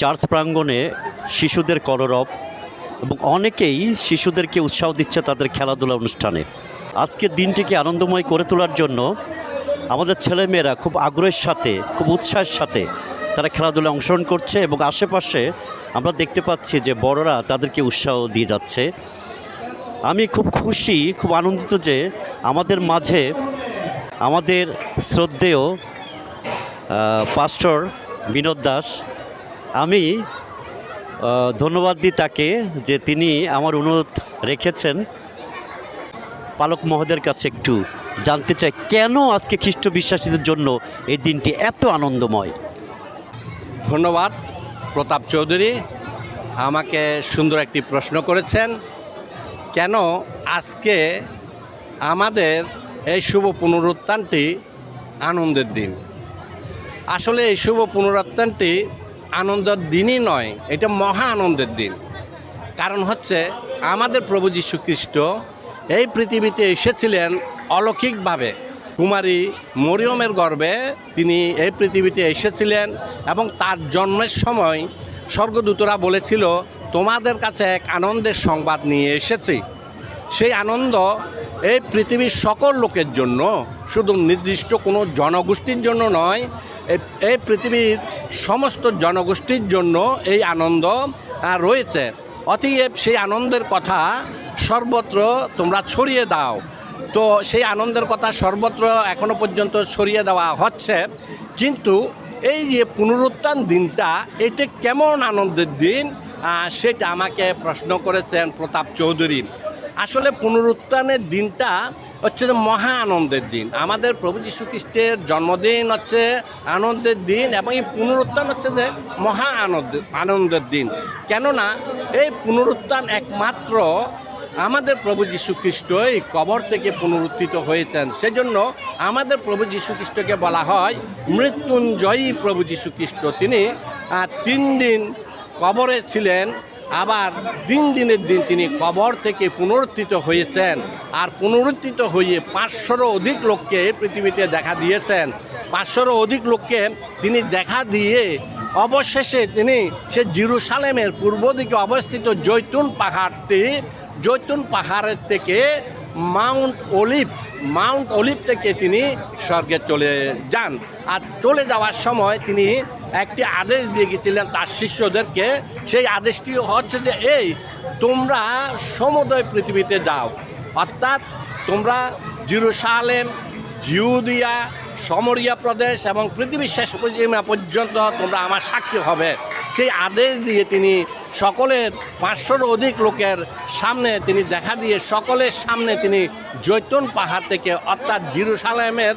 Church প্রাঙ্গণে শিশুদের কলরব এবং অনেকেই শিশুদেরকে উৎসাহ দিচ্ছে তাদের খেলাধুলা অনুষ্ঠানে। আজকের দিনটিকে আনন্দময় করে তোলার জন্য আমাদের ছেলেমেয়েরা খুব আগ্রহের সাথে, খুব উৎসাহের সাথে তারা খেলাধুলায় অংশগ্রহণ করছে এবং আশেপাশে আমরা দেখতে পাচ্ছি যে বড়রা তাদেরকে উৎসাহ দিয়ে যাচ্ছে। আমি খুব খুশি, খুব আনন্দিত যে আমাদের মাঝে আমাদের শ্রদ্ধেয় পাস্টর বিনোদ দাস আমি ধন্যবাদ দিই তাকে যে তিনি আমার অনুরোধ রেখেছেন। পালক মহোদয়ের কাছে একটু জানতে চাই, কেন আজকে খ্রিস্ট বিশ্বাসীদের জন্য এই দিনটি এত আনন্দময়? ধন্যবাদ, প্রতাপ চৌধুরী, আমাকে সুন্দর একটি প্রশ্ন করেছেন, কেন আজকে আমাদের এই শুভ পুনরুত্থানটি আনন্দের দিন? আসলে এই শুভ পুনরুত্থানটি আনন্দের দিনই নয়, এটা মহা আনন্দের দিন। কারণ হচ্ছে, আমাদের প্রভু যীশু খ্রিস্ট এই পৃথিবীতে এসেছিলেন অলৌকিকভাবে। কুমারী মরিয়মের গর্ভে তিনি এই পৃথিবীতে এসেছিলেন এবং তার জন্মের সময় স্বর্গদূতরা বলেছিল, তোমাদের কাছে এক আনন্দের সংবাদ নিয়ে এসেছি। সেই আনন্দ এই পৃথিবীর সকল লোকের জন্য, শুধু নির্দিষ্ট কোনো জনগোষ্ঠীর জন্য নয় এই পৃথিবীর সমস্ত জনগোষ্ঠীর জন্য এই আনন্দ রয়েছে। অতএব সেই আনন্দের কথা সর্বত্র তোমরা ছড়িয়ে দাও। তো সেই আনন্দের কথা সর্বত্র এখনও পর্যন্ত ছড়িয়ে দেওয়া হচ্ছে। কিন্তু এই যে পুনরুত্থান দিনটা, এটা কেমন আনন্দের দিন? সেটা আমাকে প্রশ্ন করেছেন প্রতাপ চৌধুরী। আসলে পুনরুত্থানের দিনটা হচ্ছে যে মহা আনন্দের দিন। আমাদের প্রভু যীশু খ্রিস্টের জন্মদিন হচ্ছে আনন্দের দিন এবং এই পুনরুত্থান হচ্ছে যে মহা আনন্দ, আনন্দের দিন। কেননা এই পুনরুত্থান একমাত্র আমাদের প্রভু যীশু খ্রিস্ট এই কবর থেকে পুনরুত্থিত হয়েছেন। সেজন্য আমাদের প্রভু যীশু খ্রিস্টকে বলা হয় মৃত্যুঞ্জয়ী প্রভু যীশু খ্রিস্ট। তিনি তিন দিন কবরে ছিলেন আবার দিন দিনের দিন তিনি কবর থেকে পুনরুত্থিত হয়েছেন আর পুনরুত্থিত হয়ে পাঁচশোরও অধিক লোককে পৃথিবীতে দেখা দিয়েছেন। পাঁচশোরও অধিক লোককে তিনি দেখা দিয়ে অবশেষে তিনি সে জিরুসালেমের পূর্ব দিকে অবস্থিত জৈতুন পাহাড়টি, জৈতুন পাহাড়ের থেকে মাউন্ট অলিভ মাউন্ট অলিভ থেকে তিনি স্বর্গে চলে যান। আর চলে যাওয়ার সময় তিনি একটি আদেশ দিয়ে গেছিলেন তার শিষ্যদেরকে। সেই আদেশটি হচ্ছে যে, এই, তোমরা সমুদয় পৃথিবীতে যাও। অর্থাৎ তোমরা জিরুসালেম, জিউদিয়া, সমরিয়া প্রদেশ এবং পৃথিবীর শেষ পর্যন্ত তোমরা আমার সাক্ষী হবে। সেই আদেশ দিয়ে তিনি সকলের পাঁচশোর অধিক লোকের সামনে তিনি দেখা দিয়ে সকলের সামনে তিনি জৈতুন পাহাড় থেকে, অর্থাৎ জিরুসালেমের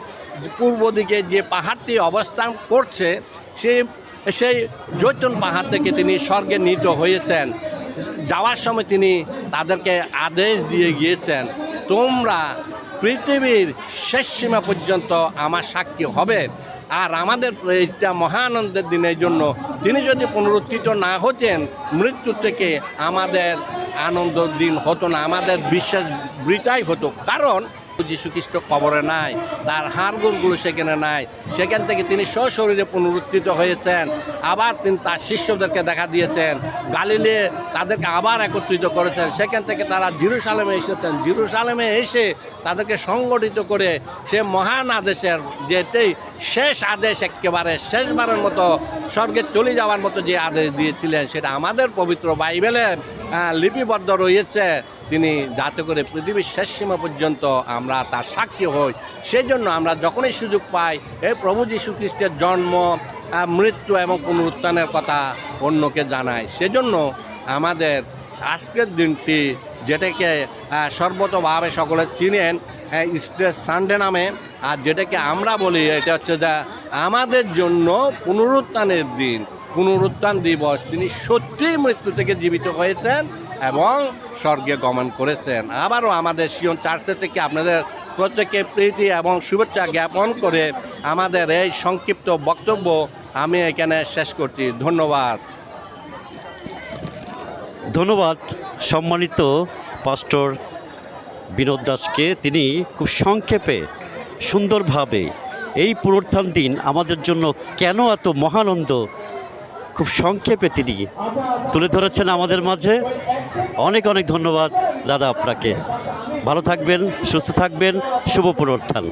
পূর্ব দিকে যে পাহাড়টি অবস্থান করছে সেই সেই জৈতুন পাহাড় থেকে তিনি স্বর্গে নীত হয়েছেন। যাওয়ার সময় তিনি তাদেরকে আদেশ দিয়ে গিয়েছেন, তোমরা পৃথিবীর শেষ সীমা পর্যন্ত আমার সাক্ষী হবে আর আমাদের এইটা মহানন্দের দিনের জন্য তিনি যদি পুনরুত্থিত না হতেন, মৃত্যু থেকে আমাদের আনন্দ দিন হতো না, আমাদের বিশ্বাস বৃতাই হতো। কারণ যীশুখ্রিস্ট কবরে নাই, তার হাড়গোড়গুলো সেখানে নাই, সেখান থেকে তিনি সশরীরে পুনরুত্থিত হয়েছেন। আবার তিনি তার শিষ্যদেরকে দেখা দিয়েছেন। গালিলে তাদেরকে আবার একত্রিত করেছেন। সেখান থেকে তারা জিরুসালেমে এসেছেন। জিরুসালেমে এসে তাদেরকে সংগঠিত করে সে মহান আদেশের যেটাই শেষ আদেশ একেবারে শেষবারের মতো স্বর্গে চলে যাওয়ার মতো যে আদেশ দিয়েছিলেন, সেটা আমাদের পবিত্র বাইবেলে লিপিবদ্ধ রয়েছে। তিনি যাতে করে পৃথিবীর শেষ সীমা পর্যন্ত আমরা তার সাক্ষী হই, সেজন্য আমরা যখনই সুযোগ পাই এই প্রভু যীশু খ্রিস্টের জন্ম মৃত্যু এবং পুনরুত্থানের কথা অন্যকে জানাই। সেজন্য আমাদের আজকের দিনটি যেটাকে সর্বতভাবে সকলে চিনেন স্টেজ সানডে নামে, আর যেটাকে আমরা বলি, এটা হচ্ছে যে আমাদের জন্য পুনরুত্থানের দিন। পুনরুত্থান দিবস, তিনি সত্যিই মৃত্যু থেকে জীবিত হয়েছেন এবং স্বর্গে গমন করেছেন। আবারও আমাদের সিয়ন চার্চের থেকে আপনাদের প্রত্যেককে প্রীতি এবং শুভেচ্ছা জ্ঞাপন করে আমাদের এই সংক্ষিপ্ত বক্তব্য আমি এখানে শেষ করছি। ধন্যবাদ। ধন্যবাদ সম্মানিত পাস্টর বিনোদ দাসকে। তিনি খুব সংক্ষেপে, সুন্দরভাবে এই পুনরুত্থান দিন আমাদের জন্য কেন এত মহানন্দ খুব সংক্ষেপে তিনি তুলে ধরেছেন আমাদের মাঝে। অনেক অনেক ধন্যবাদ দাদা আপনাকে। ভালো থাকবেন, সুস্থ থাকবেন। শুভ পুনরুত্থান।